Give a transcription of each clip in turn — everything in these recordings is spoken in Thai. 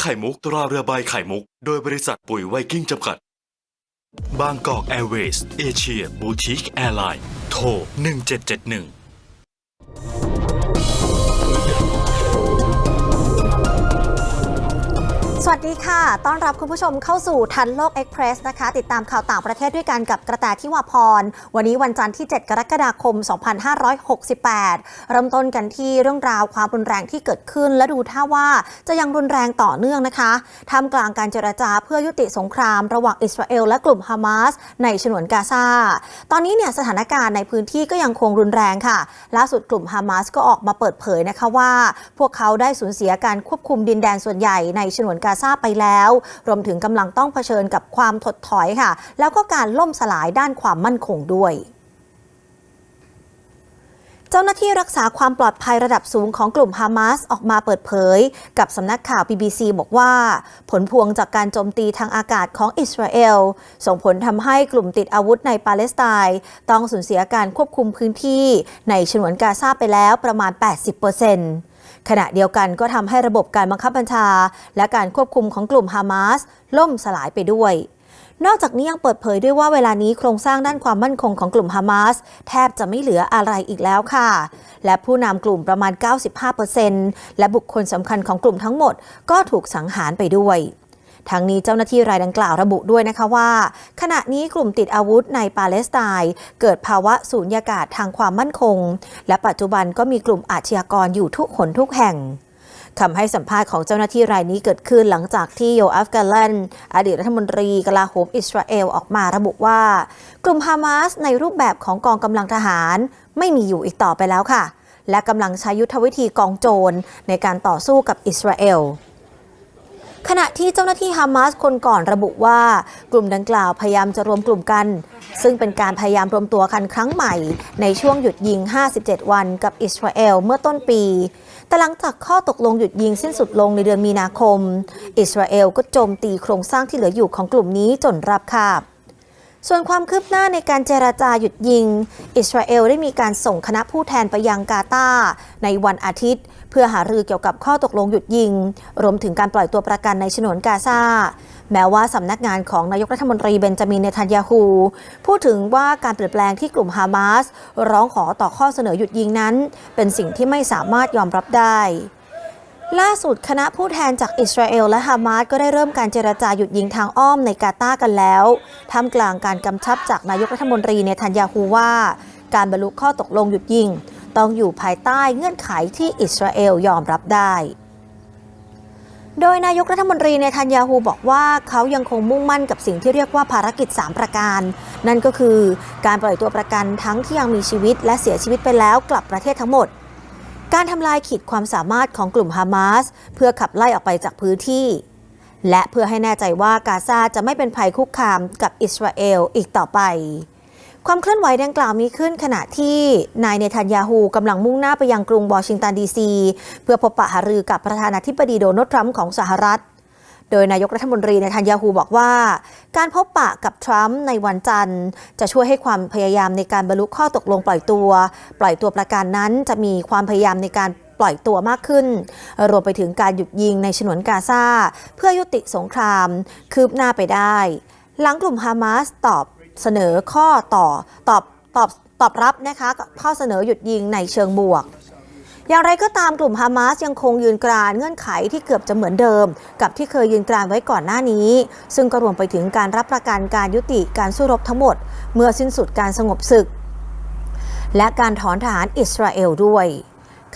ไข่มุกตราเรือใบไข่มุก โดยบริษัทปุ๋ยไวกิ้งจำกัด บางกอกแอร์เวย์สเอเชียบูติกแอร์ไลน์โทร 1771 สวัสดีค่ะ ต้อนรับคุณผู้ชมเข้าสู่ทันโลกเอ็กเพรสนะคะ ติดตามข่าวต่างประเทศด้วยกันกับกระแตทิวาพร วันนี้วันจันทร์ที่ 7 กรกฎาคม 2568 เริ่มต้นกันที่เรื่องราวความรุนแรงที่เกิดขึ้น และดูท่าว่าจะยังรุนแรงต่อเนื่องนะคะท่ามกลางการเจรจาเพื่อยุติสงคราม ระหว่างอิสราเอลและกลุ่มฮามาสในฉนวนกาซา ตอนนี้เนี่ยสถานการณ์ในพื้นที่ก็ยังคงรุนแรงค่ะ ล่าสุดกลุ่มฮามาสก็ออกมาเปิดเผยนะคะว่า พวกเขาได้สูญเสียการควบคุมดินแดนส่วนใหญ่ในฉนวนกาาซาไปแล้ว รวมถึงกำลังต้องเผชิญกับความถดถอยค่ะ แล้วก็การล่มสลายด้านความมั่นคงด้วยเจ้าหน้าที่รักษาความปลอดภัยระดับสูงของกลุ่มฮามาสออกมาเปิดเผย กับสำนักข่าว BBC บอกว่า ผลพวงจากการโจมตีทางอากาศของอิสราเอล ส่งผลทำให้กลุ่มติดอาวุธในปาเลสไตน์ต้องสูญเสียการควบคุมพื้นที่ในฉนวนกาซาไปแล้วประมาณ 80% ขณะเดียวกันก็ทำให้ระบบการบังคับบัญชา และการควบคุมของกลุ่มฮามาสล่มสลายไปด้วย นอกจากนี้ยังเปิดเผยด้วยว่าเวลานี้โครงสร้างด้านความมั่นคงของกลุ่มฮามาสแทบจะไม่เหลืออะไรอีกแล้วค่ะ และผู้นำกลุ่มประมาณ 95%และบุคคลสำคัญของกลุ่มทั้งหมดก็ถูกสังหารไปด้วย ทั้งนี้เจ้าหน้าที่รายดังกล่าวระบุด้วยนะคะว่า ขณะนี้กลุ่มติดอาวุธในปาเลสไตน์เกิดภาวะสูญญากาศทางความมั่นคง และปัจจุบันก็มีกลุ่มอาชญากรอยู่ทุกหนทุกแห่งคำให้สัมภาษณ์ของเจ้าหน้าที่รายนี้เกิดขึ้นหลังจากที่โยอัฟกาลันอดีตรัฐมนตรีกลาโหมอิสราเอลออกมาระบุว่า กลุ่มฮามาสในรูปแบบของกองกำลังทหาร ไม่มีอยู่อีกต่อไปแล้วค่ะ และกำลังใช้ยุทธวิธีกองโจรในการต่อสู้กับอิสราเอล ขณะที่เจ้าหน้าที่ฮามาสคนก่อนระบุว่ากลุ่มดังกล่าวพยายามจะรวมกลุ่มกัน ซึ่งเป็นการพยายามรวมตัวกันครั้งใหม่ ในช่วงหยุดยิง 57 วันกับอิสราเอลเมื่อต้นปี แต่หลังจากข้อตกลงหยุดยิงสิ้นสุดลงในเดือนมีนาคม อิสราเอลก็โจมตีโครงสร้างที่เหลืออยู่ของกลุ่มนี้จนรับคาบส่วนความคืบหน้าในการเจราจาหยุดยิง อิสราเอลได้มีการส่งคณะผู้แทนไปยังกาตาในวันอาทิตย์ เพื่อหารือเกี่ยวกับข้อตกลงหยุดยิง รวมถึงการปล่อยตัวประกันในฉนวนกาซาแม้ว่าสำนักงานของนายกรัฐมนตรีเบนจามินเนทันยาฮูพูดถึงว่าการเปลี่ยนแปลงที่กลุ่มฮามาสร้องขอต่อข้อเสนอหยุดยิงนั้น เป็นสิ่งที่ไม่สามารถยอมรับได้ล่าสุดคณะผู้แทนจากอิสราเอลและฮามาสก็ได้เริ่มการเจรจาหยุดยิงทางอ้อมในกาตากันแล้วท่ามกลางการกำชับจากนายกรัฐมนตรีเนทันยาฮูว่า การบรรลุข้อตกลงหยุดยิง ต้องอยู่ภายใต้เงื่อนไขที่อิสราเอลยอมรับได้ โดยนายกรัฐมนตรีเนทันยาฮูบอกว่าเขายังคงมุ่งมั่นกับสิ่งที่เรียกว่าภารกิจ 3 ประการ นั่นก็คือการปล่อยตัวประกันทั้งที่ยังมีชีวิตและเสียชีวิตไปแล้วกลับประเทศทั้งหมด การทำลายขีดความสามารถของกลุ่มฮามาสเพื่อขับไล่ออกไปจากพื้นที่และเพื่อให้แน่ใจว่ากาซาจะไม่เป็นภัยคุกคามกับอิสราเอลอีกต่อไป ความเคลื่อนไหวดังกล่าวมีขึ้นขณะที่นายเนทันยาฮูกำลังมุ่งหน้าไปยังกรุงวอชิงตันดีซี เพื่อพบปะหารือกับประธานาธิบดีโดนัลด์ทรัมป์ของสหรัฐ โดยนายกรัฐมนตรีเนทันยาฮูบอกว่า การพบปะกับทรัมป์ในวันจันทร์ จะช่วยให้ความพยายามในการบรรลุข้อตกลงปล่อยตัว ปล่อยตัวประกันนั้นจะมีความพยายามในการปล่อยตัวมากขึ้น รวมไปถึงการหยุดยิงในฉนวนกาซาเพื่อยุติสงคราม คืบหน้าไปได้ หลังกลุ่มฮามาสตอบ เสนอข้อต่อตอบตอบตอบรับนะคะข้อเสนอหยุดยิงในเชิงบวก อย่างไรก็ตามกลุ่มฮามาสยังคงยืนกรานเงื่อนไขที่เกือบจะเหมือนเดิม กับที่เคยยืนกรานไว้ก่อนหน้านี้ ซึ่งก็รวมไปถึงการรับประกันการยุติการสู้รบทั้งหมด เมื่อสิ้นสุดการสงบศึก และการถอนทหารอิสราเอลด้วย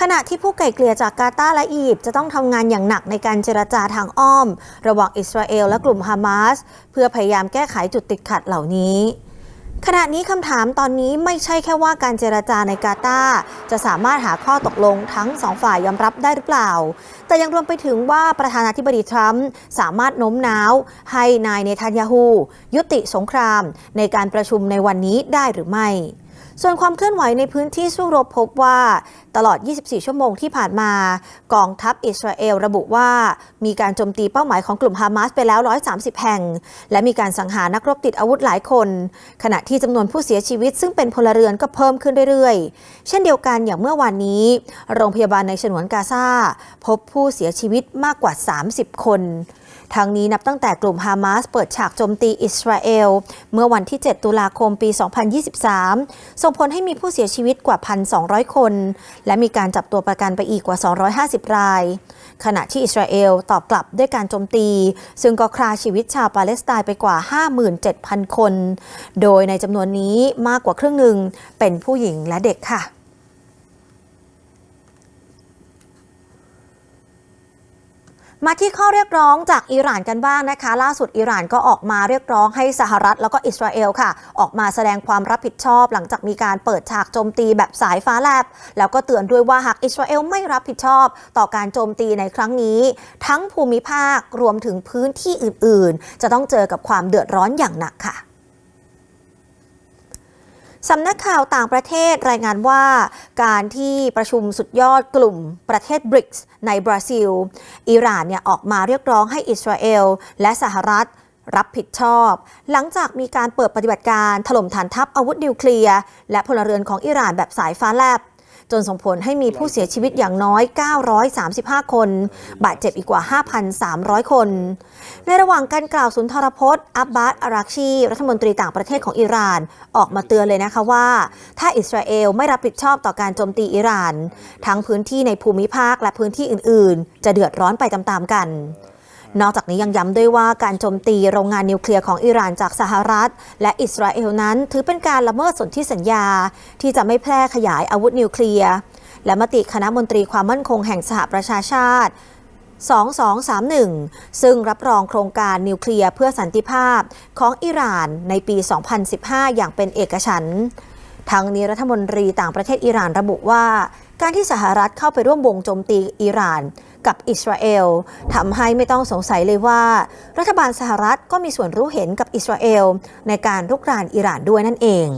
ขณะที่ผู้ไก่เกลี่ยจากกาตาร์และอียิปต์จะต้องทำงานอย่างหนักในการเจรจาทางอ้อม ระหว่างอิสราเอลและกลุ่มฮามาสเพื่อพยายามแก้ไขจุดติดขัดเหล่านี้ขณะนี้คำถามตอนนี้ไม่ใช่แค่ว่าการเจรจาในกาตาจะสามารถหาข้อตกลงทั้งสองฝ่ายยอมรับได้หรือเปล่า แต่ยังรวมไปถึงว่าประธานาธิบดีทรัมป์สามารถโน้มน้าว ให้นายเนทันยาฮู ยุติสงครามในการประชุมในวันนี้ได้หรือไม่ ส่วนความเคลื่อนไหวในพื้นที่สู้รบพบว่าตลอด 24 ชั่วโมงที่ผ่านมา กองทัพอิสราเอลระบุว่า มีการโจมตีเป้าหมายของกลุ่มฮามาสไปแล้ว 130 แห่ง และมีการสังหารนักรบติดอาวุธหลายคน ขณะที่จำนวนผู้เสียชีวิตซึ่งเป็นพลเรือนก็เพิ่มขึ้นเรื่อยๆ เช่นเดียวกันอย่างเมื่อวานนี้ โรงพยาบาลในฉนวนกาซาพบผู้เสียชีวิตมากกว่า 30 คน ทั้งนี้นับตั้งแต่กลุ่มฮามาสเปิดฉากโจมตีอิสราเอล เมื่อวันที่ 7 ตุลาคมปี 2023 ส่งผลให้มีผู้เสียชีวิตกว่า 1,200 คน และมีการจับตัวประกันไปอีกกว่า 250 ราย ขณะที่อิสราเอลตอบกลับด้วยการโจมตี ซึ่งก็ฆ่าชีวิตชาวปาเลสไตน์ไปกว่า 57,000 คน โดยในจำนวนนี้มากกว่าครึ่งหนึ่งเป็นผู้หญิงและเด็กค่ะ มาที่ข้อเรียกร้องจากอิหร่านกันบ้างนะคะ ล่าสุดอิหร่านก็ออกมาเรียกร้องให้สหรัฐแล้วก็อิสราเอลค่ะ ออกมาแสดงความรับผิดชอบ หลังจากมีการเปิดฉากโจมตีแบบสายฟ้าแลบ แล้วก็เตือนด้วยว่าหากอิสราเอลไม่รับผิดชอบ ต่อการโจมตีในครั้งนี้ ทั้งภูมิภาครวมถึงพื้นที่อื่น ๆ จะต้องเจอกับความเดือดร้อนอย่างหนักค่ะ สำนักข่าวต่างประเทศรายงานว่า การที่ประชุมสุดยอดกลุ่มประเทศบริกส์ในบราซิล อิหร่านเนี่ยออกมาเรียกร้องให้อิสราเอล และสหรัฐรับผิดชอบ หลังจากมีการเปิดปฏิบัติการถล่มฐานทัพอาวุธนิวเคลียร์ และพลเรือนของอิหร่านแบบสายฟ้าแลบ จนส่งผลให้มีผู้เสียชีวิตอย่างน้อย 935 คน บาดเจ็บอีกกว่า 5,300 คน ในระหว่างการกล่าวสุนทรพจน์ อับบาสอารักชี รัฐมนตรีต่างประเทศของอิหร่าน ออกมาเตือนเลยนะคะว่า ถ้าอิสราเอลไม่รับผิดชอบต่อการโจมตีอิหร่าน ทั้งพื้นที่ในภูมิภาคและพื้นที่อื่น ๆ จะเดือดร้อนไปตามๆกัน นอกจากนี้ยังย้ำด้วยว่าการโจมตีโรงงานนิวเคลียร์ของอิหร่านจากสหรัฐ และอิสราเอลนั้น ถือเป็นการละเมิดสนธิสัญญา ที่จะไม่แพร่ขยายอาวุธนิวเคลียร์ และมติคณะมนตรีความมั่นคงแห่งสหประชาชาติ 2231 ซึ่งรับรองโครงการนิวเคลียร์เพื่อสันติภาพของอิหร่านในปี 2015 อย่างเป็นเอกฉันท์ทั้งนี้รัฐมนตรีต่างประเทศอิหร่านระบุว่า การที่สหรัฐเข้าไปร่วมวงโจมตีอิหร่าน กับอิสราเอลทำให้ไม่ต้องสงสัยเลยว่า รัฐบาลสหรัฐก็มีส่วนรู้เห็นกับอิสราเอลในการรุกรานอิหร่านด้วยนั่นเอง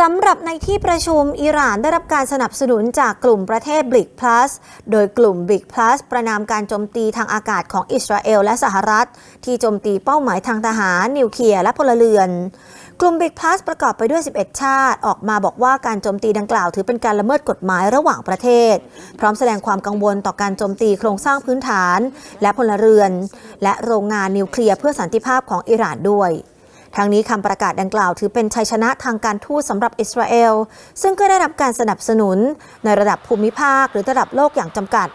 สำหรับในที่ประชุมอิหร่านได้รับการสนับสนุนจากกลุ่มประเทศบลิกพลัส โดยกลุ่มบลิกพลัสประนามการโจมตีทางอากาศของอิสราเอลและสหรัฐ ที่โจมตีเป้าหมายทางทหารนิวเคลียร์และพลเรือน กลุ่ม Big Plus ประกอบไปด้วย 11 ชาติ ออกมาบอกว่าการโจมตีดังกล่าวถือเป็นการละเมิดกฎหมายระหว่างประเทศ พร้อมแสดงความกังวลต่อการโจมตีโครงสร้างพื้นฐาน และพลเรือน และโรงงานนิวเคลียร์เพื่อสันติภาพของอิหร่านด้วยทั้งนี้คำประกาศดังกล่าวถือเป็นชัยชนะทางการทูตสำหรับอิสราเอล ซึ่งก็ได้รับการสนับสนุนในระดับภูมิภาคหรือระดับโลกอย่างจำกัด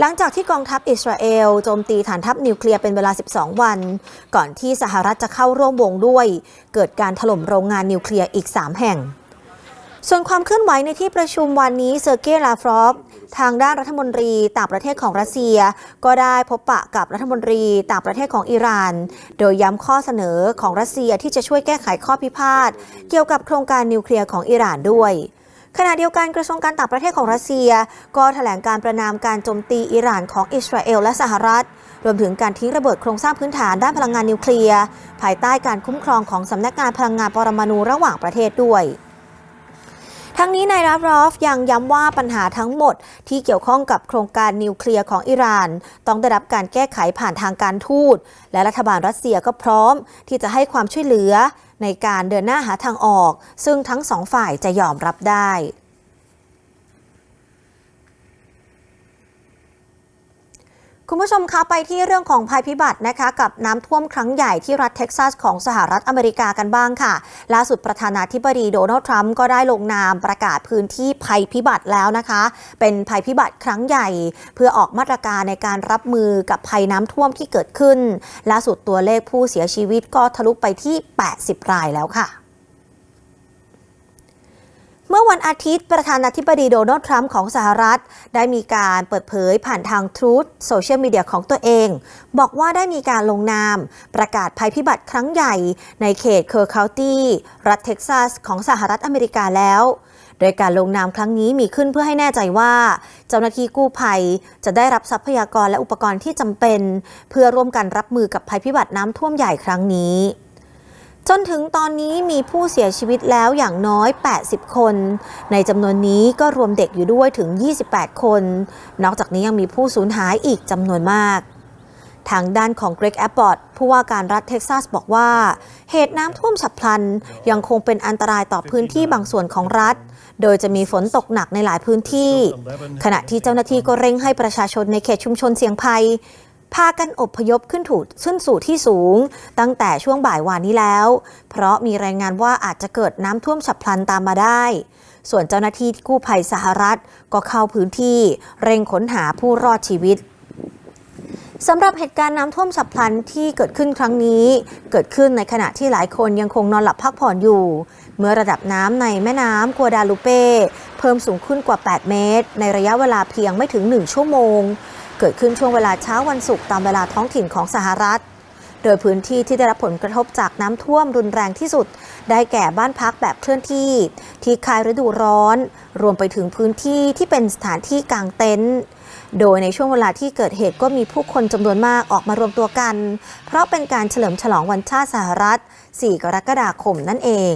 หลังจากที่กองทัพอิสราเอลโจมตีฐานทัพนิวเคลียร์เป็นเวลา 12 วัน ก่อนที่สหรัฐจะเข้าร่วมวงด้วย เกิดการถล่มโรงงานนิวเคลียร์อีก 3 แห่ง ส่วนความเคลื่อนไหวในที่ประชุมวันนี้เซอร์เกย์ลาฟรอฟทางด้านรัฐมนตรีต่างประเทศของรัสเซีย ก็ได้พบปะกับรัฐมนตรีต่างประเทศของอิหร่าน โดยย้ำข้อเสนอของรัสเซียที่จะช่วยแก้ไขข้อพิพาทเกี่ยวกับโครงการนิวเคลียร์ของอิหร่านด้วย ขณะเดียวกันกระทรวงการต่างประเทศของรัสเซีย ก็แถลงการประนามการโจมตีอิหร่านของอิสราเอลและสหรัฐ รวมถึงการทิ้งระเบิดโครงสร้างพื้นฐานด้านพลังงานนิวเคลียร์ภายใต้การคุ้มครองของสำนักงานพลังงานปรมาณูระหว่างประเทศด้วยทั้งนี้นายรับรอฟยังย้ำว่าปัญหาทั้งหมดที่เกี่ยวข้องกับโครงการนิวเคลียร์ของอิหร่าน ต้องได้รับการแก้ไขผ่านทางการทูต และรัฐบาลรัสเซียก็พร้อมที่จะให้ความช่วยเหลือ ในการเดินหน้าหาทางออก ซึ่งทั้งสองฝ่ายจะยอมรับได้ คุณผู้ชมคะไปที่เรื่องของภัยพิบัตินะคะกับน้ำท่วมครั้งใหญ่ที่รัฐเท็กซัสของสหรัฐอเมริกากันบ้างค่ะ ล่าสุดประธานาธิบดีโดนัลด์ทรัมป์ก็ได้ลงนามประกาศพื้นที่ภัยพิบัติแล้วนะคะ เป็นภัยพิบัติครั้งใหญ่ เพื่อออกมาตรการในการรับมือกับภัยน้ำท่วมที่เกิดขึ้น ล่าสุดตัวเลขผู้เสียชีวิตก็ทะลุไปที่ 80 รายแล้วค่ะ มื่อวันอาทิตย์ประธานาธิบดีโดนัลด์ทรัมป์ของสหรัฐ ได้มีการเปิดเผยผ่านทาง Truth โซเชียลมีเดียของตัวเอง บอกว่าได้มีการลงนาม ประกาศภัยพิบัติครั้งใหญ่ในเขตเคอร์คาตี้รัฐเท็กซัสของสหรัฐอเมริกาแล้วโดยการลงนามครั้งนี้มีขึ้นเพื่อให้แน่ใจว่า เจ้าหน้าที่กู้ภัยจะได้รับทรัพยากรและอุปกรณ์ที่จำเป็น เพื่อร่วมกันรับมือกับภัยพิบัติน้ำท่วมใหญ่ครั้งนี้ จนถึงตอนนี้มีผู้เสียชีวิตแล้วอย่างน้อย 80 คน ในจำนวนนี้ก็รวมเด็กอยู่ด้วยถึง 28 คน นอกจากนี้ยังมีผู้สูญหายอีกจำนวนมากทางด้านของเกรกแอปปอร์ตผู้ว่าการรัฐเท็กซัสบอกว่า เหตุน้ำท่วมฉับพลัน ยังคงเป็นอันตรายต่อพื้นที่บางส่วนของรัฐ โดยจะมีฝนตกหนักในหลายพื้นที่ ขณะที่เจ้าหน้าที่ก็เร่งให้ประชาชนในเขตชุมชนเสี่ยงภัย พากันอบพยพขึ้นถูขึ้นสู่ที่สูง ตั้งแต่ช่วงบ่ายวานนี้แล้ว เพราะมีรายงานว่าอาจจะเกิดน้ำท่วมฉับพลันตามมาได้ ส่วนเจ้าหน้าที่กู้ภัยสหรัฐก็เข้าพื้นที่เร่งค้นหาผู้รอดชีวิตสำหรับเหตุการณ์น้ำท่วมฉับพลันที่เกิดขึ้นครั้งนี้ เกิดขึ้นในขณะที่หลายคนยังคงนอนหลับพักผ่อนอยู่ เมื่อระดับน้ำในแม่น้ำกัวดาลูเป้เพิ่มสูงขึ้นกว่า 8 เมตร ในระยะเวลาเพียงไม่ถึง 1 ชั่วโมง กิดขึ้นช่วงเวลาเช้าวันศุกร์ตามเวลาท้องถิ่นของสหรัฐ โดยพื้นที่ที่ได้รับผลกระทบจากน้ำท่วมรุนแรงที่สุด ได้แก่บ้านพักแบบเคลื่อนที่ ที่คายฤดูร้อน รวมไปถึงพื้นที่ที่เป็นสถานที่กางเต็นท์โดยในช่วงเวลาที่เกิดเหตุก็มีผู้คนจำนวนมากออกมารวมตัวกัน เพราะเป็นการเฉลิมฉลองวันชาติสหรัฐ 4 กรกฎาคมนั่นเอง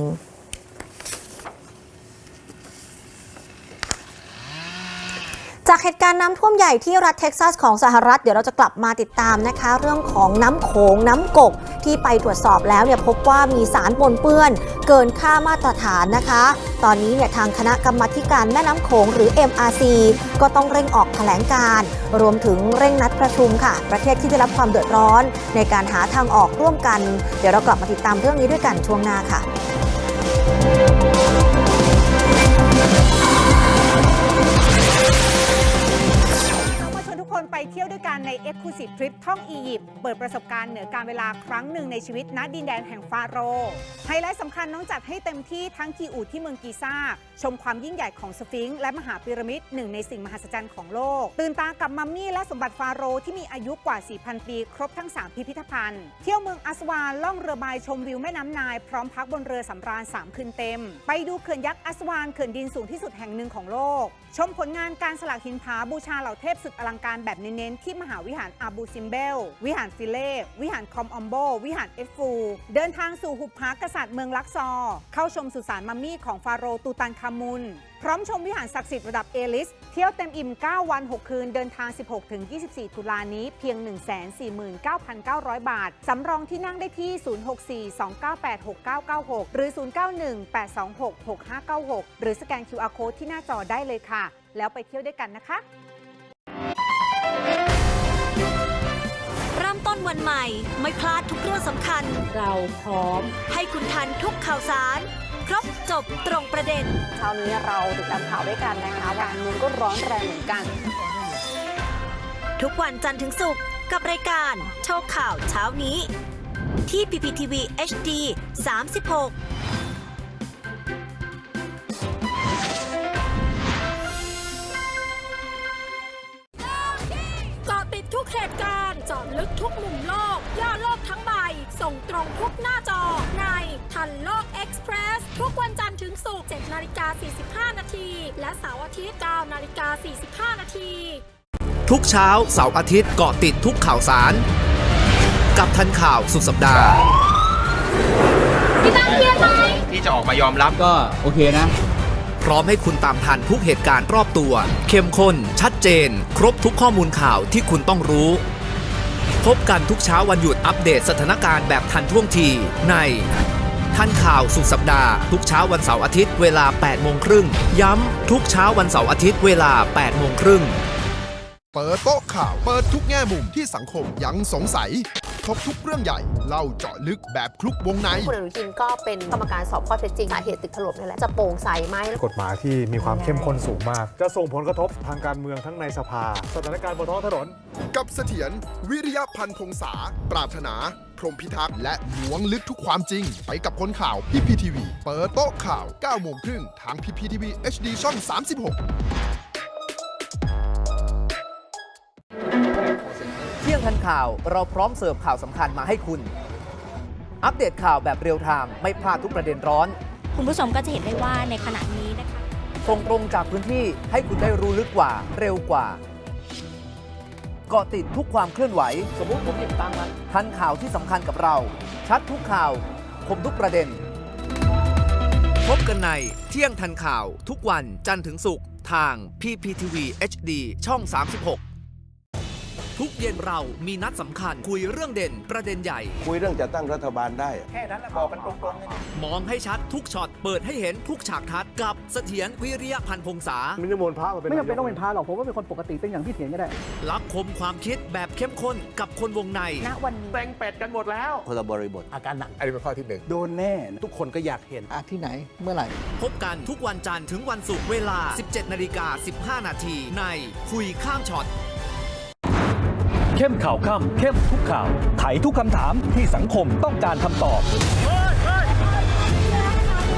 จากเหตุการณ์น้ำท่วมใหญ่ที่รัฐเท็กซัสของสหรัฐ เดี๋ยวเราจะกลับมาติดตามนะคะ เรื่องของน้ำโขงน้ำกกที่ไปตรวจสอบแล้วเนี่ยพบว่ามีสารปนเปื้อน เกินค่ามาตรฐานนะคะ ตอนนี้เนี่ยทางคณะกรรมการแม่น้ำโขงหรือ MRC ก็ต้องเร่งออกแถลงการ รวมถึงเร่งนัดประชุมค่ะ ประเทศที่ได้รับความเดือดร้อน ในการหาทางออกร่วมกัน เดี๋ยวเรากลับมาติดตามเรื่องนี้ด้วยกันช่วงหน้าค่ะ เที่ยวด้วยกันใน Exclusive Trip ท่องอียิปต์เปิดประสบการณ์เหนือการเวลาครั้งหนึ่งในชีวิตณดินแดนแห่งฟาโรห์ไฮไลท์สำคัญน้องจัดให้เต็มที่ทั้งกีอูดที่เมืองกีซ่า ชมความยิ่งใหญ่ของสฟิงค์และมหาพีระมิดหนึ่งในสิ่งมหัศจรรย์ของโลก ตื่นตากับมัมมี่และสมบัติฟาโรห์ที่มีอายุกว่า 4,000 ปี ครบทั้ง 3 พิพิธภัณฑ์ เที่ยวเมืองอัสวานล่องเรือใบชมวิวแม่น้ำนายพร้อมพักบนเรือสำราญ 3 คืนเต็ม ไปดูเขื่อนยักษ์อัสวานเขื่อนดินสูงที่สุดแห่งหนึ่งของโลก ชมผลงานการสลักหินผาบูชาเหล่าเทพสุดอลังการแบบเน้นๆที่มหาวิหารอาบูซิมเบล วิหารฟิเล่วิหารคอมออมโบ วิหารเอฟฟู เดินทางสู่หุบผากษัตริย์เมืองลักซอร์เข้าชมสุสานมัมมี่ของฟาโรห์ตูตันคามุน พร้อมชมวิหารศักดิ์สิทธิ์ระดับเอลิส เที่ยวเต็มอิ่ม 9 วัน 6 คืน เดินทาง 16-24 ตุลานี้เพียง 149,900 บาท สำรองที่นั่งได้ที่ 064-298-6996 หรือ 091-826-6596 หรือสแกน QR Code ที่หน้าจอได้เลยค่ะ แล้วไปเที่ยวด้วยกันนะคะ เริ่มต้นวันใหม่ไม่พลาดทุกเรื่องสำคัญ เราพร้อม ให้คุณทันทุกข่าวสาร ครบจบตรงประเด็น เช้านี้เราติดตามข่าวด้วยกันนะคะการเมืองก็ร้อนแรงเหมือนกัน ทุกวันจันทร์ถึงศุกร์กับรายการโชว์ข่าวเช้านี้ ที่ PPTV HD 36 หน้าจอในทันโลกเอ็กซ์เพรสทุกวันจันทร์ถึงศุกร์7นาฬิกา45 นาที และเสาร์อาทิตย์9นาฬิกา45 นาที ทุกเช้าเสาร์อาทิตย์เกาะติดทุกข่าวสาร กับทันข่าวสุดสัปดาห์ที่จะออกมายอมรับก็โอเคนะ พร้อมให้คุณตามทันทุกเหตุการณ์รอบตัว เข้มข้น ชัดเจน ครบทุกข้อมูลข่าวที่คุณต้องรู้ พบกันทุกเช้าวันหยุดอัปเดตสถานการณ์แบบทันท่วงทีในทันข่าวสุดสัปดาห์ ทุกเช้าวันเสาร์อาทิตย์เวลา 8 โมงครึ่ง ย้ำ ทุกเช้าวันเสาร์อาทิตย์เวลา 8 โมงครึ่ง เปิดโต๊ะข่าว เปิดทุกแง่มุมที่สังคมยังสงสัย ครบทุกเรื่องใหญ่ เล่าเจาะลึกแบบคลุกวงใน คุณอนุทินก็เป็นกรรมการสอบข้อเท็จจริงสาเหตุตึกถล่มนี่แหละจะโปร่งใสไหม กฎหมายที่มีความเข้มข้นสูงมาก จะส่งผลกระทบทางการเมืองทั้งในสภา สถานการณ์บนท้องถนน กับเสถียรวิริยะพันธ์พงษา ปรารถนา พรหมพิทักษ์และล้วงลึกทุกความจริง ไปกับคนข่าวพีพีทีวีเปิดโต๊ะข่าว9โมงครึ่งทางพีพีทีวี HD ช่อง 36 เที่ยงทันข่าวเราพร้อมเสิร์ฟข่าวสำคัญมาให้คุณ อัปเดตข่าวแบบเรียลไทม์ไม่พลาดทุกประเด็นร้อน คุณผู้ชมก็จะเห็นได้ว่าในขณะนี้นะคะส่งตรงจากพื้นที่ให้คุณได้รู้ลึกกว่าเร็วกว่าเกาะติดทุกความเคลื่อนไหว สมมุติผมหยิบตังค์มาทันข่าวที่สำคัญกับเรา ชัดทุกข่าวคคมทุกประเด็น พบกันในเที่ยงทันข่าวทุกวันจันทร์ถึงศุกร์ทาง PPTV HD ช่อง 36 ทุกเย็นเรามีนัดสำคัญคุยเรื่องเด่นประเด็นใหญ่ คุยเรื่องจะตั้งรัฐบาลได้ แค่นั้นแหละบอกกันตรงๆมองให้ชัดทุกช็อตเปิดให้เห็นทุกฉากทัดกับเสถียรวิริยะพันธ์พงษาไม่ได้มนต์พระมาเป็นไม่จำเป็นต้องเป็นพระหรอกผมว่าเป็นคนปกติเป็นอย่างที่เถียงก็ได้รับคมความคิดแบบเข้มข้นกับคนวงใน ณวันนี้ เต็งเป็ดกันหมดแล้ว คนละบริบท อาการหนักอันนี้เป็นข้อที่หนึ่งโดนแน่ทุกคนก็อยากเห็นอะที่ไหนเมื่อไหร่ พบกันทุกวันจันทร์ถึงวันศุกร์เวลา 17 นาฬิกา 15 นาทีในคุยข้ามช็อต เข้มข่าวค่ำเข้มทุกข่าว ไขทุกคำถามที่สังคมต้องการคำตอบ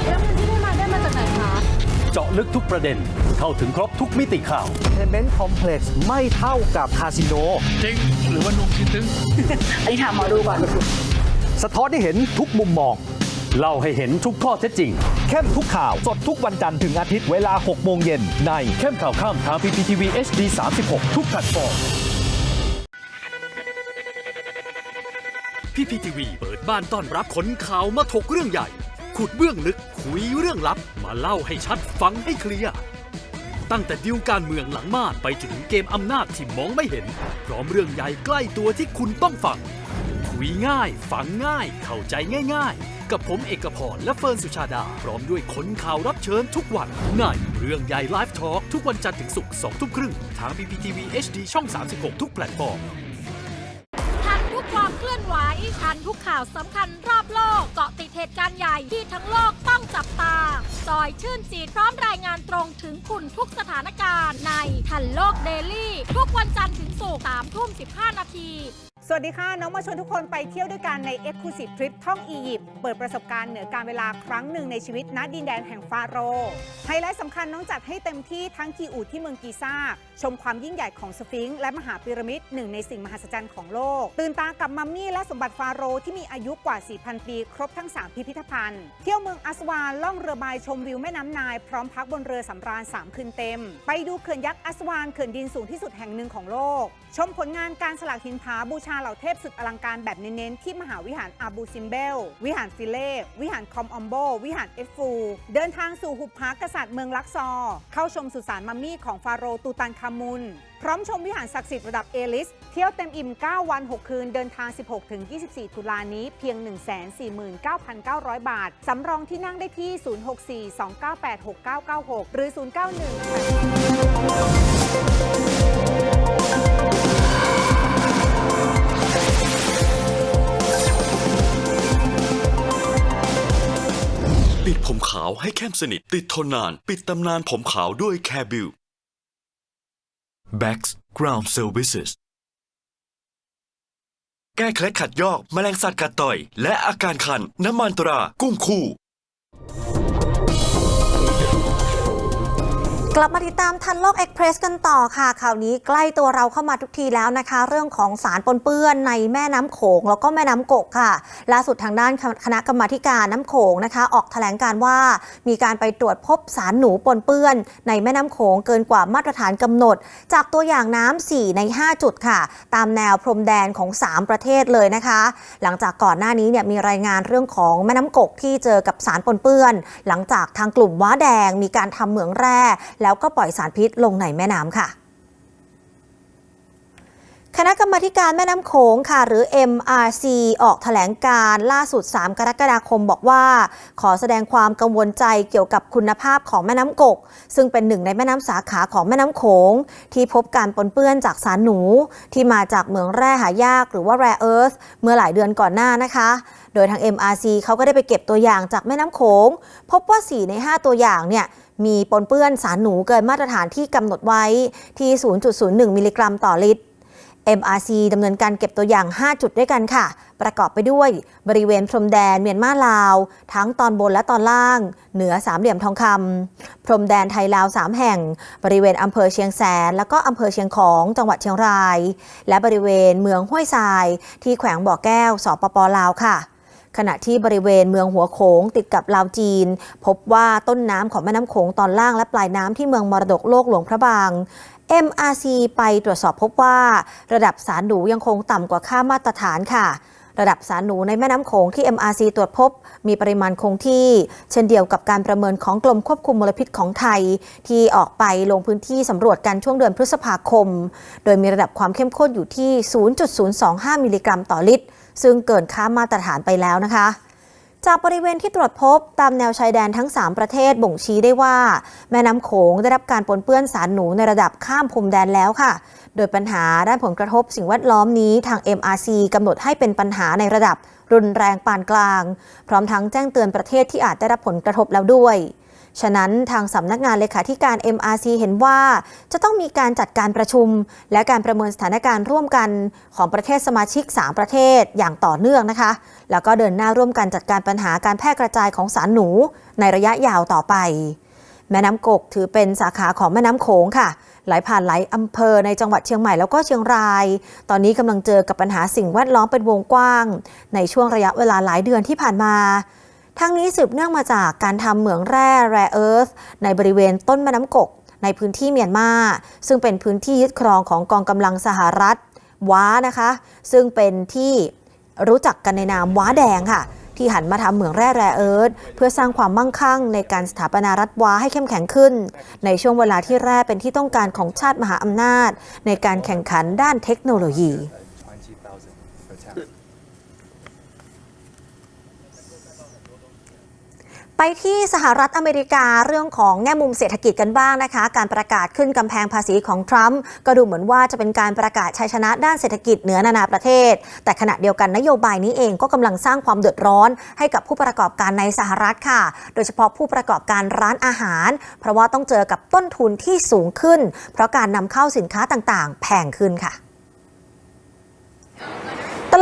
แล้วเงินที่ได้มาได้มาจากไหนคะ เจาะลึกทุกประเด็น เข้าถึงครบทุกมิติข่าว Payment Complex ไม่เท่ากับคาสิโน จริง หรือว่านุ่มคิดถึง อันนี้ถามหมอดูก่อน สะท้อนให้เห็นทุกมุมมอง เล่าให้เห็นทุกข้อเท็จจริง เข้มทุกข่าว สดทุกวันจันทร์ถึงอาทิตย์เวลา 6 โมงเย็นใน เข้มข่าวค่ำทาง PPTV HD 36 ทุกแพลตฟอร์ม พี่พีทีวีเปิดบ้านต้อนรับขนข่าวมาถกเรื่องใหญ่ ขุดเบื้องลึกคุยเรื่องลับ มาเล่าให้ชัดฟังให้เคลียร์ตั้งแต่ดิวการเมืองหลังม่านไปจนถึงเกมอำนาจที่มองไม่เห็น พร้อมเรื่องใหญ่ใกล้ตัวที่คุณต้องฟัง คุยง่าย ฟังง่าย เข้าใจง่าย ๆ กับผมเอกพรและเฟิร์นสุชาดา พร้อมด้วยคนข่าวรับเชิญทุกวันในเรื่องใหญ่ไลฟ์ทอล์กทุกวันจันทร์ถึงศุกร์สองทุ่มครึ่งทาง BPTV HD ช่อง 36 ทุกแพลตฟอร์ม ทันทุกข่าวสำคัญรอบโลกเกาะติดเหตุการณ์ใหญ่ที่ทั้งโลกต้องจับตา จอยชื่นจีพร้อมรายงานตรงถึงคุณทุกสถานการณ์ในทันโลกเดลี่ ทุกวันจันทร์ถึงศุกร์สามทุ่มสิบห้านาที วัสดีค่ะ น้องมาชวนทุกคนไปเที่ยวด้วยกันใน Exclusive Trip ท่องอียิปต์เปิดประสบการณ์เหนือการเวลาครั้งหนึ่งในชีวิตณดินแดนแห่งฟาโรห์ไฮไลท์สำคัญน้องจัดให้เต็มที่ทั้งคีอูดที่เมืองกีซ่า ชมความยิ่งใหญ่ของสฟิงค์และมหาพีระมิดหนึ่งในสิ่งมหัศจรรย์ของโลก ตื่นตากับมัมมี่และสมบัติฟาโรห์ที่มีอายุกว่า 4,000 ปี ครบทั้ง 3 พิพิธภัณฑ์ เที่ยวเมืองอัสวานล่องเรือใบชมวิวแม่น้ำนาย พร้อมพักบนเรือสำราญ3คืนเต็ม ไปดูเขื่อนยักษ์อัสวานเขื่อนดินสูงที่สุดแห่งหนึ่งของโลก ชมผลงานการสลักหินผาบูชาเหล่าเทพสุดอลังการแบบเน้นๆ ที่มหาวิหารอาบูซิมเบล วิหารฟิเลปวิหารคอมอมโบ วิหารเอฟฟู เดินทางสู่หุบผากษัตริย์เมืองลักซอร์เข้าชมสุสานมัมมี่ของฟาโรตูตันคามุน พร้อมชมวิหารศักดิ์สิทธิ์ระดับเอลิส เที่ยวเต็มอิ่ม 9 วัน 6 คืน เดินทาง 16-24 ตุลานี้เพียง 149,900 บาท สำรองที่นั่งได้ที่ 064-298-6996 หรือ 091 ปิดผมขาวให้เข้มสนิท ติดทนนาน ปิดตำนานผมขาวด้วยแคบิล Bax Ground Services แก้เคล็ดขัดยอก แมลงสัตว์กัดต่อย และอาการคัน น้ำมันตรา กุ้งคู่ กลับมาติดตามทันโลกเอ็กเพรสกันต่อค่ะข่าวนี้ใกล้ตัวเราเข้ามาทุกทีแล้วนะคะ เรื่องของสารปนเปื้อนในแม่น้ำโขงแล้วก็แม่น้ำกกค่ะล่าสุดทางด้านคณะกรรมาการน้ำโขงนะคะ ออกแถลงการว่ามีการไปตรวจพบสารหนูปนเปื้อน ในแม่น้ำโขงเกินกว่ามาตรฐานกำหนด จากตัวอย่างน้ำ4ใน 5 จุดค่ะ ตามแนวพรมแดนของ 3 ประเทศเลยนะคะ หลังจากก่อนหน้านี้เนี่ยมีรายงานเรื่องของแม่น้ำกกที่เจอกับสารปนเปื้อน หลังจากทางกลุ่มว้าแดงมีการทำเหมืองแร่แล้วก็ปล่อยสารพิษลงในแม่น้ำค่ะ คณะกรรมาการแม่น้ำโขงค่ะ หรือ MRC ออกแถลงการล่าสุด 3 กรกฎาคมบอกว่า ขอแสดงความกังวลใจเกี่ยวกับคุณภาพของแม่น้ำกก ซึ่งเป็นหนึ่งในแม่น้ำสาขาของแม่น้ำโขง ที่พบการปนเปื้อนจากสารหนู ที่มาจากเหมืองแร่หายากหรือว่า rare earth เมื่อหลายเดือนก่อนหน้านะคะโดยทาง MRC เขาก็ได้ไปเก็บตัวอย่างจากแม่น้ำโขง พบว่า 4 ใน 5 ตัวอย่างเนี่ย มีปนเปื้อนสารหนูเกินมาตรฐานที่กำหนดไว้ที่ 0.01 มิลลิกรัมต่อลิตร MRC ดำเนินการเก็บตัวอย่าง 5 จุดด้วยกันค่ะ ประกอบไปด้วย บริเวณพรมแดนเมียนมาลาว ทั้งตอนบนและตอนล่าง เหนือสามเหลี่ยมทองคำพรมแดนไทยลาว 3 แห่ง บริเวณอำเภอเชียงแสน แล้วก็อำเภอเชียงของจังหวัดเชียงราย และบริเวณเมืองห้วยทราย ที่แขวงบ่อแก้วสปปลาวค่ะ ขณะที่บริเวณเมืองหัวโขงติดกับลาวจีน พบว่าต้นน้ำของแม่น้ำโขงตอนล่างและปลายน้ำที่เมืองมรดกโลกหลวงพระบาง MRC ไปตรวจสอบพบว่า ระดับสารหนูยังคงต่ำกว่าค่ามาตรฐานค่ะ ระดับสารหนูในแม่น้ำโขงที่ MRC ตรวจพบ มีปริมาณคงที่ เช่นเดียวกับการประเมินของกรมควบคุมมลพิษของไทย ที่ออกไปลงพื้นที่สำรวจกันช่วงเดือนพฤษภาคม โดยมีระดับความเข้มข้นอยู่ที่ 0.025 มิลลิกรัมต่อลิตร ซึ่งเกินค่ามาตรฐานไปแล้วนะคะ จากบริเวณที่ตรวจพบตามแนวชายแดนทั้ง 3 ประเทศบ่งชี้ได้ว่า แม่น้ำโขงได้รับการปนเปื้อนสารหนูในระดับข้ามพรมแดนแล้วค่ะ โดยปัญหาด้านผลกระทบสิ่งแวดล้อมนี้ทาง MRC กำหนดให้เป็นปัญหาในระดับรุนแรงปานกลาง พร้อมทั้งแจ้งเตือนประเทศที่อาจได้รับผลกระทบแล้วด้วย ฉะนั้นทางสำนักงานเลขาธิการ MRC เห็นว่า จะต้องมีการจัดการประชุม และการประเมินสถานการณ์ร่วมกันของประเทศสมาชิก 3 ประเทศอย่างต่อเนื่องนะคะ แล้วก็เดินหน้าร่วมกันจัดการปัญหาการแพร่กระจายของสารหนูในระยะยาวต่อไป แม่น้ำกกถือเป็นสาขาของแม่น้ำโขงค่ะไหลผ่านหลายอำเภอในจังหวัดเชียงใหม่แล้วก็เชียงราย ตอนนี้กำลังเจอกับปัญหาสิ่งแวดล้อมเป็นวงกว้าง ในช่วงระยะเวลาหลายเดือนที่ผ่านมา ทั้งนี้สืบเนื่องมาจากการทำเหมืองแร่แร่เอิร์ธในบริเวณต้นแม่น้ำกก ในพื้นที่เมียนมา ซึ่งเป็นพื้นที่ยึดครองของกองกำลังสหรัฐ ว้านะคะ ซึ่งเป็นที่รู้จักกันในนามว้าแดงค่ะที่หันมาทำเหมืองแร่แร่เอิร์ธเพื่อสร้างความมั่งคั่งในการสถาปนารัฐว้าให้เข้มแข็งขึ้น ในช่วงเวลาที่แร่เป็นที่ต้องการของชาติมหาอำนาจ ในการแข่งขันด้านเทคโนโลยี ไปที่สหรัฐอเมริกาเรื่องของแง่มุมเศรษฐกิจกันบ้างนะคะ การประกาศขึ้นกำแพงภาษีของทรัมป์ก็ดูเหมือนว่าจะเป็นการประกาศชัยชนะด้านเศรษฐกิจเหนือนานาประเทศ แต่ขณะเดียวกันนโยบายนี้เองก็กำลังสร้างความเดือดร้อน ให้กับผู้ประกอบการในสหรัฐค่ะ โดยเฉพาะผู้ประกอบการร้านอาหาร เพราะว่าต้องเจอกับต้นทุนที่สูงขึ้น เพราะการนำเข้าสินค้าต่างๆ แพงขึ้นค่ะ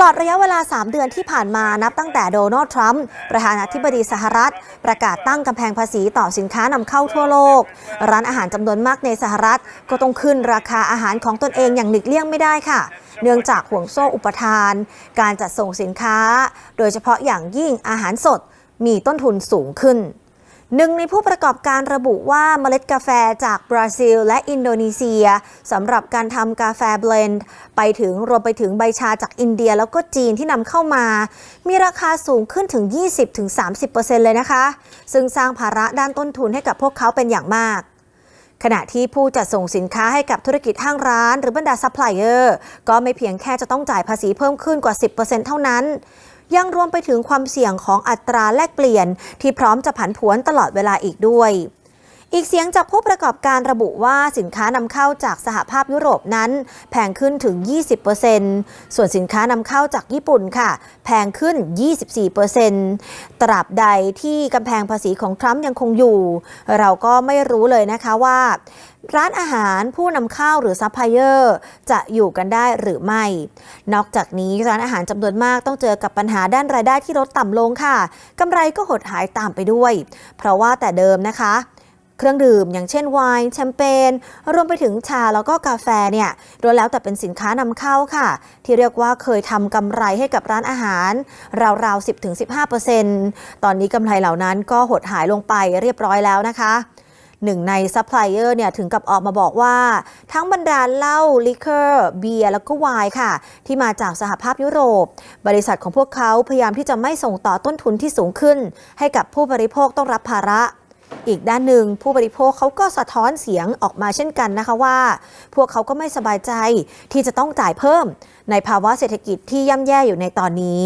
ลอดระยะเวลา 3 เดือนที่ผ่านมานับตั้งแต่โดนัลด์ทรัมป์ประธานาธิบดีสหรัฐ ประกาศตั้งกำแพงภาษีต่อสินค้านำเข้าทั่วโลก ร้านอาหารจำนวนมากในสหรัฐ ก็ต้องขึ้นราคาอาหารของตนเองอย่างหลีกเลี่ยงไม่ได้ค่ะ เนื่องจากห่วงโซ่อุปทาน การจัดส่งสินค้า โดยเฉพาะอย่างยิ่งอาหารสดมีต้นทุนสูงขึ้น หนึ่งในผู้ประกอบการระบุว่าเมล็ดกาแฟจากบราซิล และอินโดนีเซียสำหรับการทำกาแฟเบลนด์ ไปถึงรวมไปถึงใบชาจากอินเดียแล้วก็จีนที่นำเข้ามา มีราคาสูงขึ้นถึง 20-30%เลยนะคะ ซึ่งสร้างภาระด้านต้นทุนให้กับพวกเขาเป็นอย่างมากขณะที่ผู้จัดส่งสินค้าให้กับธุรกิจห้างร้าน หรือบรรดาซัพพลายเออร์ ก็ไม่เพียงแค่จะต้องจ่ายภาษีเพิ่มขึ้นกว่า 10%เท่านั้น ยังรวมไปถึงความเสี่ยงของอัตราแลกเปลี่ยน ที่พร้อมจะผันผวนตลอดเวลาอีกด้วย อีกเสียงจากผู้ประกอบการระบุว่าสินค้านำเข้าจากสหภาพยุโรปนั้น แพงขึ้นถึง 20%ส่วนสินค้านำเข้าจากญี่ปุ่นค่ะ แพงขึ้น 24%ตราบใดที่กำแพงภาษีของทรัมป์ยังคงอยู่ เราก็ไม่รู้เลยนะคะว่า ร้านอาหารผู้นำเข้าหรือซัพพลายเออร์จะอยู่กันได้หรือไม่ นอกจากนี้ร้านอาหารจำนวนมากต้องเจอกับปัญหาด้านรายได้ที่ลดต่ำลงค่ะกำไรก็หดหายตามไปด้วย เพราะว่าแต่เดิมนะคะ เครื่องดื่ม อย่างเช่นไวน์แชมเปญรวมไปถึงชาแล้วก็กาแฟเนี่ยรวมแล้วแต่เป็นสินค้านำเข้าค่ะ ที่เรียกว่าเคยทำกำไรให้กับร้านอาหาร ราวๆ 10-15%ตอนนี้กำไรเหล่านั้นก็หดหายลงไปเรียบร้อยแล้วนะคะหนึ่งในซัพพลายเออร์เนี่ยถึงกับออกมาบอกว่า ทั้งบรรดาเหล้าลิเคอร์เบียร์แล้วก็ไวน์ค่ะ ที่มาจากสหภาพยุโรป บริษัทของพวกเขาพยายามที่จะไม่ส่งต่อต้นทุนที่สูงขึ้น ให้กับผู้บริโภคต้องรับภาระ อีกด้านหนึ่งผู้บริโภคเขาก็สะท้อนเสียงออกมาเช่นกันนะคะว่า พวกเขาก็ไม่สบายใจที่จะต้องจ่ายเพิ่ม ในภาวะเศรษฐกิจที่ย่ำแย่อยู่ในตอนนี้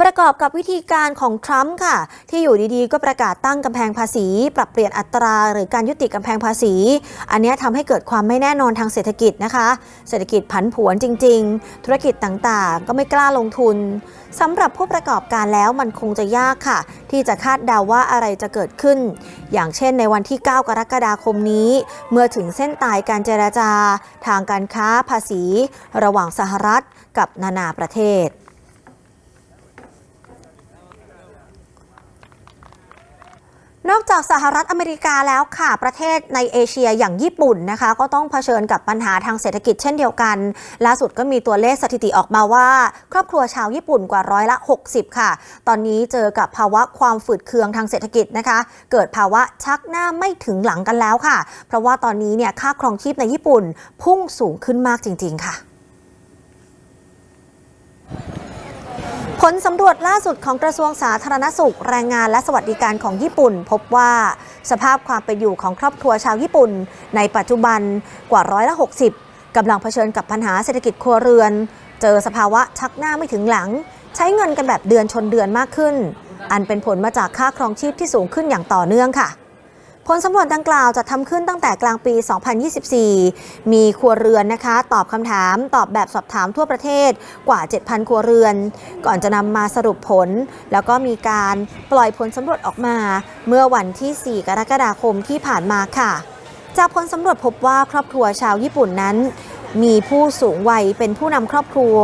ประกอบกับวิธีการของทรัมป์ค่ะ ที่อยู่ดีๆ ก็ประกาศตั้งกำแพงภาษี ปรับเปลี่ยนอัตรา หรือการยุติกำแพงภาษี อันนี้ทำให้เกิดความไม่แน่นอนทางเศรษฐกิจนะคะ เศรษฐกิจผันผวนจริง ๆ ธุรกิจต่างๆ ก็ไม่กล้าลงทุนสำหรับผู้ประกอบการแล้วมันคงจะยากค่ะ ที่จะคาดเดาว่าอะไรจะเกิดขึ้น อย่างเช่นในวันที่ 9 กรกฎาคมนี้ เมื่อถึงเส้นตายการเจราจา ทางการค้าภาษี ระหว่างสหรัฐกับนานาประเทศ นอกจากสหรัฐอเมริกาแล้วค่ะ ประเทศในเอเชียอย่างญี่ปุ่นนะคะ ก็ต้องเผชิญกับปัญหาทางเศรษฐกิจเช่นเดียวกัน ล่าสุดก็มีตัวเลขสถิติออกมาว่า ครอบครัวชาวญี่ปุ่นกว่าร้อยละ 60 ค่ะ ตอนนี้เจอกับภาวะความฝืดเคืองทางเศรษฐกิจนะคะ เกิดภาวะชักหน้าไม่ถึงหลังกันแล้วค่ะ เพราะว่าตอนนี้เนี่ยค่าครองชีพในญี่ปุ่นพุ่งสูงขึ้นมากจริง ๆ ค่ะ ผลสำรวจล่าสุดของกระทรวงสาธารณสุข แรงงานและสวัสดิการของญี่ปุ่น พบว่าสภาพความเป็นอยู่ของครอบครัวชาวญี่ปุ่น ในปัจจุบันกว่าร้อยละ60กำลังเผชิญกับปัญหาเศรษฐกิจครัวเรือน เจอสภาวะชักหน้าไม่ถึงหลัง ใช้เงินกันแบบเดือนชนเดือนมากขึ้น อันเป็นผลมาจากค่าครองชีพที่สูงขึ้นอย่างต่อเนื่องค่ะ ผลสำรวจดังกล่าวจะทำขึ้นตั้งแต่กลางปี 2024 มีครัวเรือนนะคะ ตอบคำถาม ตอบแบบสอบถามทั่วประเทศกว่า 7,000 ครัวเรือน ก่อนจะนำมาสรุปผล แล้วก็มีการปล่อยผลสำรวจออกมา เมื่อวันที่ 4 กรกฎาคมที่ผ่านมาค่ะ จากผลสำรวจพบว่าครอบครัวชาวญี่ปุ่นนั้น มีผู้สูงวัยเป็นผู้นำครอบครัว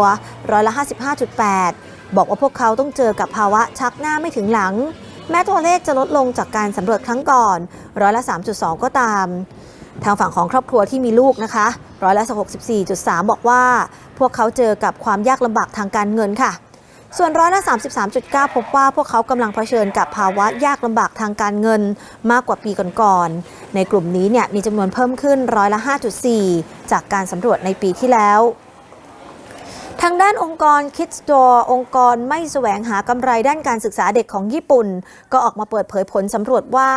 ร้อยละ 55.8 บอกว่าพวกเขาต้องเจอกับภาวะชักหน้าไม่ถึงหลัง แม้ตัวเลขจะลดลงจากการสำรวจครั้งก่อนร้อยละ 3.2 ก็ตาม ทางฝั่งของครอบครัวที่มีลูกนะคะร้อยละ 64.3 บอกว่า พวกเขาเจอกับความยากลำบากทางการเงินค่ะ ส่วนร้อยละ 33.9 พบว่าพวกเขากำลังเผชิญกับภาวะยากลำบากทางการเงินมากกว่าปีก่อนๆในกลุ่มนี้เนี่ยมีจำนวนเพิ่มขึ้นร้อยละ 5.4 จากการสำรวจในปีที่แล้ว ทางด้านองค์กร Kids Door องค์กรไม่แสวงหากำไรด้านการศึกษาเด็กของญี่ปุ่น ก็ออกมาเปิดเผยผลสำรวจว่า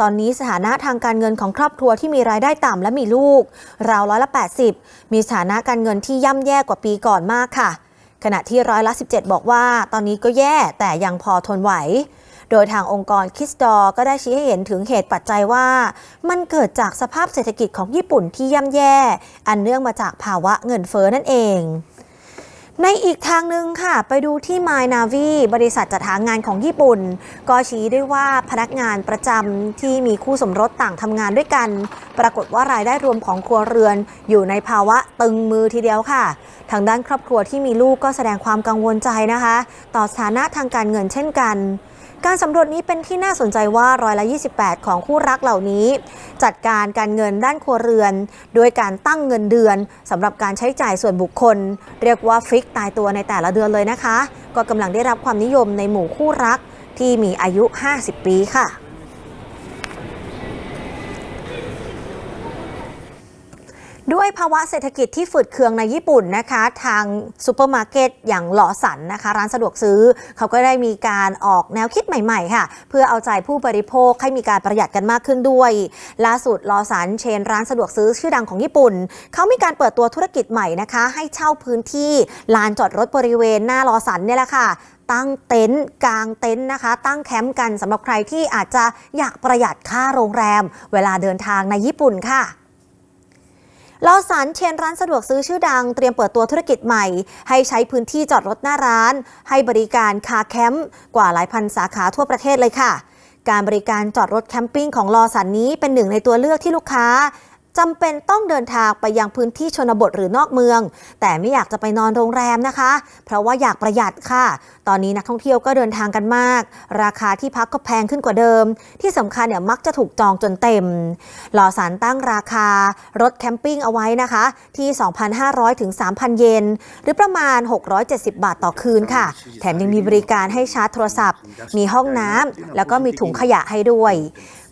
ตอนนี้สถานะทางการเงินของครอบครัวที่มีรายได้ต่ำและมีลูก ราวร้อยละ 80 มีสถานะการเงินที่ย่ำแย่กว่าปีก่อนมากค่ะ ขณะที่ร้อยละ 17 บอกว่า ตอนนี้ก็แย่แต่ยังพอทนไหวโดยทางองค์กรคิสดอก็ได้ชี้ให้เห็นถึงเหตุปัจจัยว่า มันเกิดจากสภาพเศรษฐกิจของญี่ปุ่นที่ย่ำแย่ อันเนื่องมาจากภาวะเงินเฟ้อนั่นเอง ในอีกทางหนึ่งค่ะ ไปดูที่ My Navi บริษัทจัดหางานของญี่ปุ่น ก็ชี้ด้วยว่าพนักงานประจำที่มีคู่สมรสต่างทำงานด้วยกัน ปรากฏว่ารายได้รวมของครัวเรือน อยู่ในภาวะตึงมือทีเดียวค่ะ ทางด้านครอบครัวที่มีลูกก็แสดงความกังวลใจนะคะ ต่อสถานะทางการเงินเช่นกัน การสำรวจนี้เป็นที่น่าสนใจว่าร้อยละ 28 ของคู่รักเหล่านี้ จัดการการเงินด้านครัวเรือน โดยการตั้งเงินเดือนสำหรับการใช้จ่ายส่วนบุคคล เรียกว่าฟิกตายตัวในแต่ละเดือนเลยนะคะ ก็กำลังได้รับความนิยมในหมู่คู่รักที่มีอายุ 50 ปีค่ะ ด้วยภาวะเศรษฐกิจที่ฝืดเคืองในญี่ปุ่นนะคะ ทางซูเปอร์มาร์เก็ตอย่างหลอสันนะคะ ร้านสะดวกซื้อ เขาก็ได้มีการออกแนวคิดใหม่ๆค่ะ เพื่อเอาใจผู้บริโภคให้มีการประหยัดกันมากขึ้นด้วย ล่าสุดหลอสันเชนร้านสะดวกซื้อชื่อดังของญี่ปุ่น เขามีการเปิดตัวธุรกิจใหม่นะคะ ให้เช่าพื้นที่ลานจอดรถบริเวณหน้าหลอสันเนี่ยแหละค่ะตั้งเต็นท์กลางเต็นท์นะคะ ตั้งแคมป์กันสำหรับใครที่อาจจะอยากประหยัดค่าโรงแรม เวลาเดินทางในญี่ปุ่นค่ะ ลอสันเชนร้านสะดวกซื้อชื่อดังเตรียมเปิดตัวธุรกิจใหม่ ให้ใช้พื้นที่จอดรถหน้าร้าน ให้บริการคาแคมป์กว่าหลายพันสาขาทั่วประเทศเลยค่ะ การบริการจอดรถแคมปิ้งของลอสันนี้เป็นหนึ่งในตัวเลือกที่ลูกค้า จำเป็นต้องเดินทางไปยังพื้นที่ชนบทหรือนอกเมือง แต่ไม่อยากจะไปนอนโรงแรมนะคะ เพราะว่าอยากประหยัดค่ะ ตอนนี้นักท่องเที่ยวก็เดินทางกันมาก ราคาที่พักก็แพงขึ้นกว่าเดิม ที่สำคัญเนี่ยมักจะถูกจองจนเต็ม หลอสันตั้งราคารถแคมปิ้งเอาไว้นะคะ ที่ 2,500 ถึง 3,000 เยน หรือประมาณ 670 บาทต่อคืนค่ะ แถมยังมีบริการให้ชาร์จโทรศัพท์ มีห้องน้ำแล้วก็มีถุงขยะให้ด้วย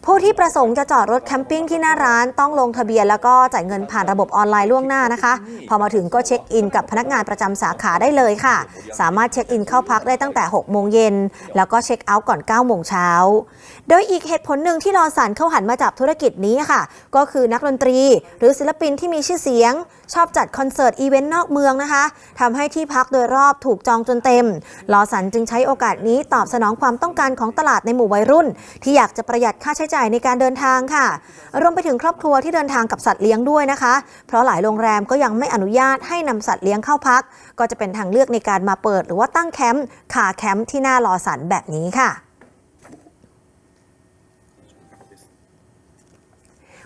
ผู้ที่ประสงค์จะจอดรถแคมปิ้งที่หน้าร้านต้องลงทะเบียน แล้วก็จ่ายเงินผ่านระบบออนไลน์ล่วงหน้านะคะ พอมาถึงก็เช็คอินกับพนักงานประจำสาขาได้เลยค่ะ สามารถเช็คอินเข้าพักได้ตั้งแต่ 6 โมงเย็น แล้วก็เช็คเอาท์ก่อน 9 โมงเช้า โดยอีกเหตุผลหนึ่งที่ลอสันเข้าหันมาจับธุรกิจนี้ค่ะ ก็คือนักดนตรี หรือศิลปินที่มีชื่อเสียง ชอบจัดคอนเสิร์ตอีเวนต์นอกเมืองนะคะทำให้ที่พักโดยรอบถูกจองจนเต็ม ลอสันจึงใช้โอกาสนี้ตอบสนองความต้องการของตลาดในหมู่วัยรุ่น ที่อยากจะประหยัดค่าใช้จ่ายในการเดินทางค่ะ รวมไปถึงครอบครัวที่เดินทางกับสัตว์เลี้ยงด้วยนะคะ เพราะหลายโรงแรมก็ยังไม่อนุญาตให้นำสัตว์เลี้ยงเข้าพัก ก็จะเป็นทางเลือกในการมาเปิด หรือว่าตั้งแคมป์ขาแคมป์ที่หน้าลอสันแบบนี้ค่ะ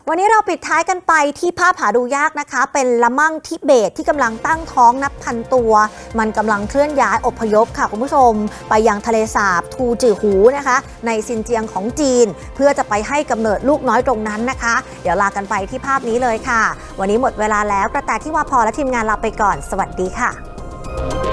วันนี้เราปิดท้ายกันไปที่ภาพหาดูยากนะคะ เป็นละมั่งทิเบตที่กำลังตั้งท้องนับพันตัว มันกำลังเคลื่อนย้ายอพยพค่ะคุณผู้ชม ไปยังทะเลสาบทูจือหูนะคะ ในซินเจียงของจีน เพื่อจะไปให้กำเนิดลูกน้อยตรงนั้นนะคะ เดี๋ยวลากันไปที่ภาพนี้เลยค่ะ วันนี้หมดเวลาแล้วกระแตที่ว่าพอและทีมงานลาไปก่อน สวัสดีค่ะ